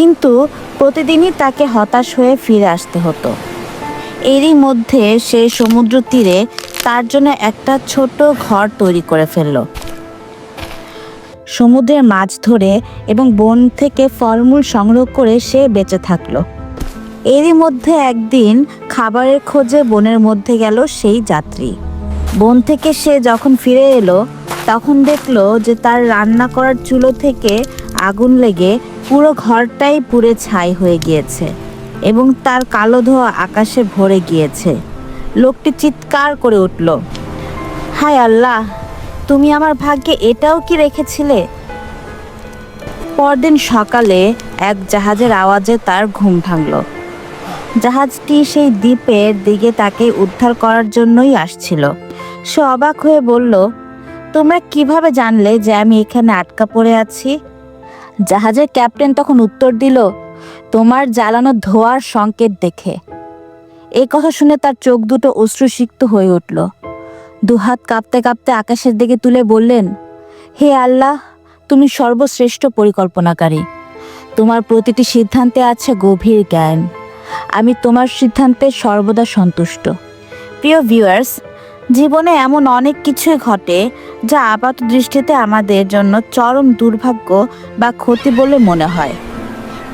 কিন্তু প্রতিদিনই তাকে হতাশ হয়ে ফিরে আসতে হতো। এরই মধ্যে সে সমুদ্র তীরে তার জন্য একটা ছোট ঘর তৈরি করে ফেলল। সমুদ্রের মাছ ধরে এবং বন থেকে ফলমূল সংগ্রহ করে সে বেঁচে থাকল। এরই মধ্যে একদিন খাবারের খোঁজে বনের মধ্যে গেল সেই যাত্রী। বন থেকে সে যখন ফিরে এলো তখন দেখল যে তার রান্না করার চুলো থেকে আগুন লেগে পুরো ঘরটাই পুড়ে ছাই হয়ে গিয়েছে এবং তার কালো ধোয়া আকাশে ভরে গিয়েছে। লোকটি চিৎকার করে উঠল, হায় আল্লাহ, তুমি আমার ভাগ্যে এটাও কি রেখেছিলে? পরদিন সকালে এক জাহাজের আওয়াজে তার ঘুম ভাঙল। জাহাজটি সেই দ্বীপের দিকে তাকে উদ্ধার করার জন্যই আসছিল। সে অবাক হয়ে বলল তোমরা কীভাবে জানলে যে আমি এখানে আটকা পড়ে আছি? জাহাজের ক্যাপ্টেন তখন উত্তর দিল, তোমার জ্বালানো ধোয়ার সংকেত দেখে। এই কথা শুনে তার চোখ দুটো অশ্রুসিক্ত হয়ে উঠল। দুহাত কাঁপতে কাঁপতে আকাশের দিকে তুলে বললেন, হে আল্লাহ, তুমি সর্বশ্রেষ্ঠ পরিকল্পনাকারী। তোমার প্রতিটি সিদ্ধান্তে আছে গভীর জ্ঞান। আমি তোমার সিদ্ধান্তে সর্বদা সন্তুষ্ট। প্রিয় ভিউয়ার্স জীবনে এমন অনেক কিছুই ঘটে যা আপাত দৃষ্টিতে আমাদের জন্য চরম দুর্ভাগ্য বা ক্ষতি বলে মনে হয়।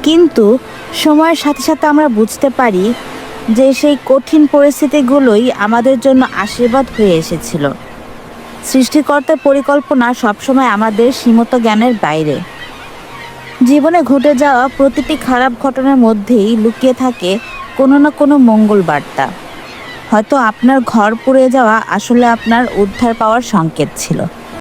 কিন্তু সময়ের সাথে সাথে আমরা বুঝতে পারি যে সেই কঠিন পরিস্থিতিগুলোই আমাদের জন্য আশীর্বাদ হয়ে এসেছিল। সৃষ্টিকর্তার পরিকল্পনা সবসময় আমাদের সীমিত জ্ঞানের বাইরে। জীবনে ঘটে যাওয়া প্রতিটি খারাপ ঘটনার মধ্যেই লুকিয়ে থাকে কোনো না কোনো মঙ্গল বার্তা। হয়তো আপনার ঘর পুড়ে যাওয়া আসলে আপনার উদ্ধার পাওয়ার সংকেত ছিল।